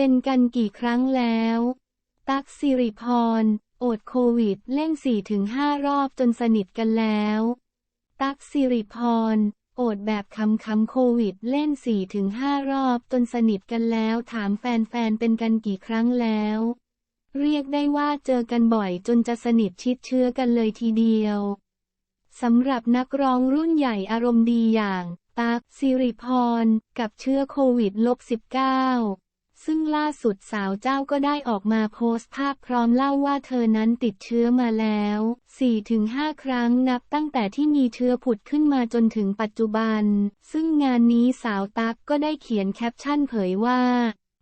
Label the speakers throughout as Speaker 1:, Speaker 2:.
Speaker 1: เป็นกันกี่ครั้งแล้ว ตั๊กสิริพร โอดโควิดเล่น 4-5 รอบจนสนิทกันแล้ว ตั๊กสิริพร โอดแบบคำคำโควิดเล่น 4-5 รอบจนสนิทกันแล้ว ถามแฟนๆเป็นกันกี่ครั้งแล้ว เรียกได้ว่าเจอกันบ่อยจนจะสนิทชิดเชื้อกันเลยทีเดียวสำหรับนักร้องรุ่นใหญ่อารมณ์ดีอย่าง ตั๊กสิริพร กับเชื้อโควิดลบ19 ซึ่งล่าสุดสาวเจ้าก็ได้ออกมาโพสต์ภาพพร้อมเล่าว่าเธอนั้นติดเชื้อมาแล้ว 4-5 ครั้งนับตั้งแต่ที่มีเชื้อผุดขึ้นมาจนถึงปัจจุบัน ซึ่งงานนี้สาวตั๊กก็ได้เขียนแคปชั่นเผยว่า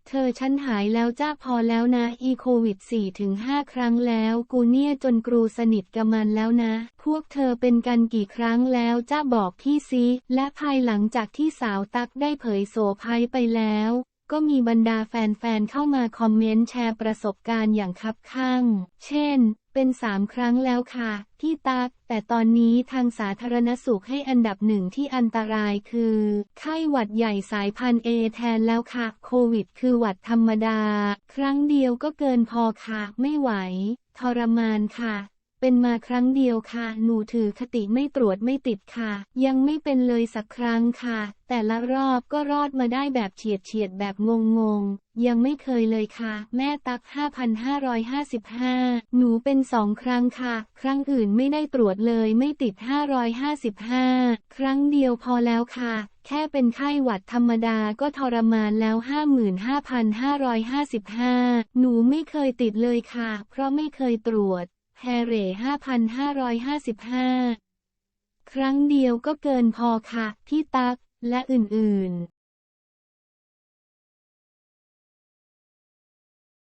Speaker 1: เธอฉันหายแล้วจ้าพอแล้วนะ อีโควิด4-5ครั้งแล้ว กูเนี่ยจนกรูสนิทกับมันแล้วนะ พวกเธอเป็นกันกี่ครั้งแล้วจ้าบอกพี่ซิ และภายหลังจากที่สาวตั๊กได้เผยโสภัยไปแล้ว ก็มีบรรดาแฟนๆ เข้ามาคอมเมนต์แชร์ประสบการณ์อย่างคับข้าง เช่น เป็นสามครั้งแล้วค่ะพี่ตัก แต่ตอนนี้ทางสาธารณสุขให้อันดับหนึ่งที่อันตรายคือ ไข้หวัดใหญ่สายพันธุ์เอแทนแล้วค่ะ โควิดคือหวัดธรรมดา ครั้งเดียวก็เกินพอค่ะ ไม่ไหว ทรมานค่ะ เป็นมาครั้งเดียวค่ะ หนูถือคติไม่ตรวจไม่ติดค่ะ ยังไม่เป็นเลยสักครั้งค่ะ แต่ละรอบก็รอดมาได้แบบเฉียดเฉียดแบบงงงๆยังไม่เคยเลยค่ะ แม่ตัก 5,555 หนูเป็นสองครั้งค่ะ ครั้งอื่นไม่ได้ตรวจเลยไม่ติด 555 ครั้งเดียวพอแล้วค่ะ แค่เป็นไข้หวัดธรรมดาก็ทรมานแล้ว 55,555 หนูไม่เคยติดเลยค่ะ เพราะไม่เคยตรวจ แฮเร่5,555 ครั้งเดียวก็เกินพอค่ะ พี่ตักและอื่นๆ